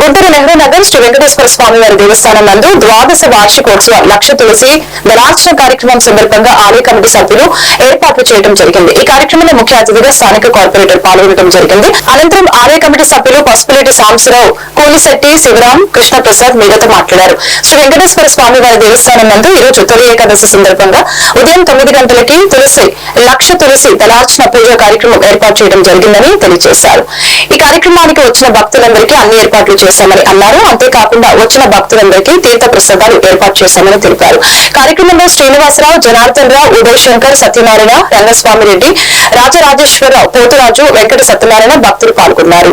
గుంటూరు నెహ్రూ నగర్ శ్రీ వెంకటేశ్వర స్వామి వారి దేవస్థానం నందు ద్వాదశ వార్షికోత్సవ లక్ష తులసి దళార్చన కార్యక్రమం సందర్భంగా ఆలయ కమిటీ సభ్యులు ఏర్పాట్లు చేయడం జరిగింది. ఈ కార్యక్రమంలో ముఖ్య అతిథిగా స్థానిక కార్పొరేటర్ పాల్గొనడం జరిగింది. అనంతరం ఆలయ కమిటీ సభ్యులు పసుపులేటి సాంబశివరావు కూలిశెట్టి శివరాం కృష్ణప్రసాద్ మీడియాతో మాట్లాడారు. శ్రీ వెంకటేశ్వర స్వామి వారి దేవస్థానం నందు ఈ రోజు తొలి ఏకాదశి సందర్భంగా ఉదయం తొమ్మిది గంటలకి తులసి లక్ష తులసి దళార్చన పూజ కార్యక్రమం ఏర్పాటు చేయడం జరిగిందని తెలియజేశారు. ఈ కార్యక్రమానికి వచ్చిన భక్తులందరికీ అన్ని ఏర్పాట్లు చేశామని అన్నారు. అంతేకాకుండా వచ్చిన భక్తులందరికీ తీర్థ ప్రసాదాలు ఏర్పాటు చేశామని తెలిపారు. కార్యక్రమంలో శ్రీనివాసరావు జనార్దన్ రావు ఉదయ్ శంకర్ సత్యనారాయణ రంగస్వామి రెడ్డి రాజరాజేశ్వరరావు పోతురాజు వెంకట సత్యనారాయణ భక్తులు పాల్గొన్నారు.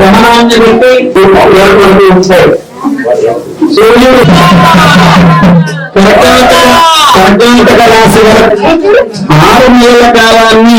గమనాన్ని పెట్టి ఏర్పడుతూ ఉంటాయి సూర్యుడు కర్కాటక కర్కాటక రాశి ఆరు నెలల కాలాన్ని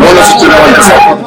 মনসূচনা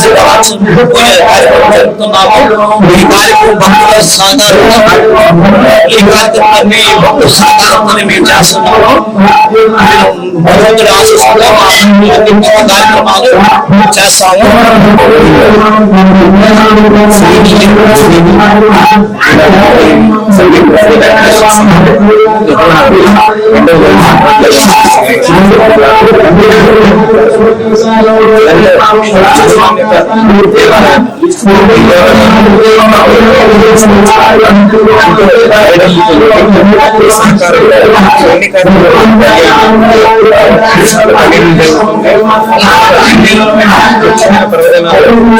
శివరాత్రి పూజ కార్యక్రమం జరుపుతున్నాము ఈ కార్యక్రమం భక్తుల Hallelujah. ఈ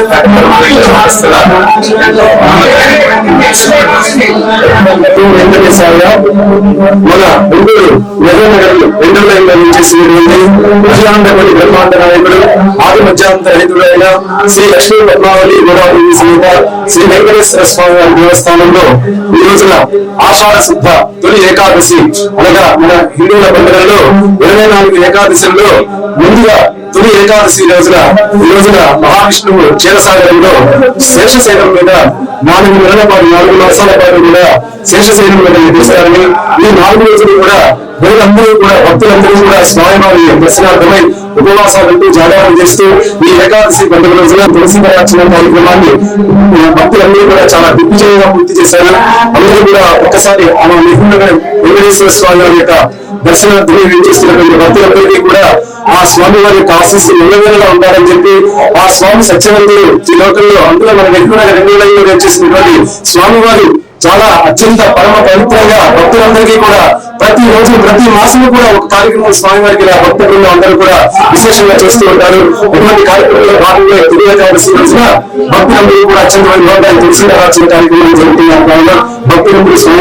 కార్యక్రమాన్ని భక్తుల సహకారంతో మేము మన రెండో లో చేసినటువంటి అఖిలాండపల్లి బ్రహ్మాండ నాయకుడు ఆది మధ్యాంత రైతుడైన శ్రీ లక్ష్మీ పద్మావళి గోదావరి సమేత శ్రీ వెంకటేశ్వర స్వామి వారి దేవస్థానంలో ఈ రోజున ఆషాఢ శుద్ధ తొలి ఏకాదశి అనగా మన హిందువుల పండుగల్లో ఇరవై నాలుగు ఏకాదశుల్లో ముందుగా తొలి ఏకాదశి రోజున ఈ రోజున మహావిష్ణువు క్షీరసాగరంలో శేషశైలం మీద నాలుగు నెలల పాటు నాలుగు మాసాల పాటు కూడా శేషశైలం మీద నిర్మిస్తారని ఈ నాలుగు రోజులు కూడా ప్రజలందరూ కూడా భక్తులందరూ కూడా స్వామివారి దర్శనార్థమై ఉపవాసాలంటూ జాగారం చేస్తూ ఈ ఏకాదశి పండుగ రోజున తులసి దయార్చన కార్యక్రమాన్ని భక్తులందరూ కూడా చాలా దిగ్విజయంగా పూర్తి చేశారు. అందరూ కూడా ఒక్కసారి ఆమె నిపుణులుగా వెంకటేశ్వర స్వామి వారి యొక్క దర్శనార్థమై చేస్తున్నటువంటి భక్తులందరికీ కూడా ఆ స్వామి వారి యొక్క ఆశీస్సు ఉండాలని చెప్పి ఆ స్వామి సత్యవంతులు ఈ లోకంలో అందులో మన నెహ్రూ రెండు వేల ఐదులో స్వామి వారు చాలా అత్యంత పరమ పవిత్రంగా భక్తులందరికీ కూడా ప్రతి రోజు ప్రతి మాసము కూడా ఒక కార్యక్రమం స్వామి వారికి ఇలా భక్త బృందం అందరూ కూడా విశేషంగా చేస్తూ ఉంటారు. ఇటువంటి కార్యక్రమంలో భాగంగా తిరిగి కావాల్సిన భక్తులందరూ కూడా అత్యంత తెలిసిన రాసిన కార్యక్రమం జరుగుతున్న భక్తులందరూ స్వామి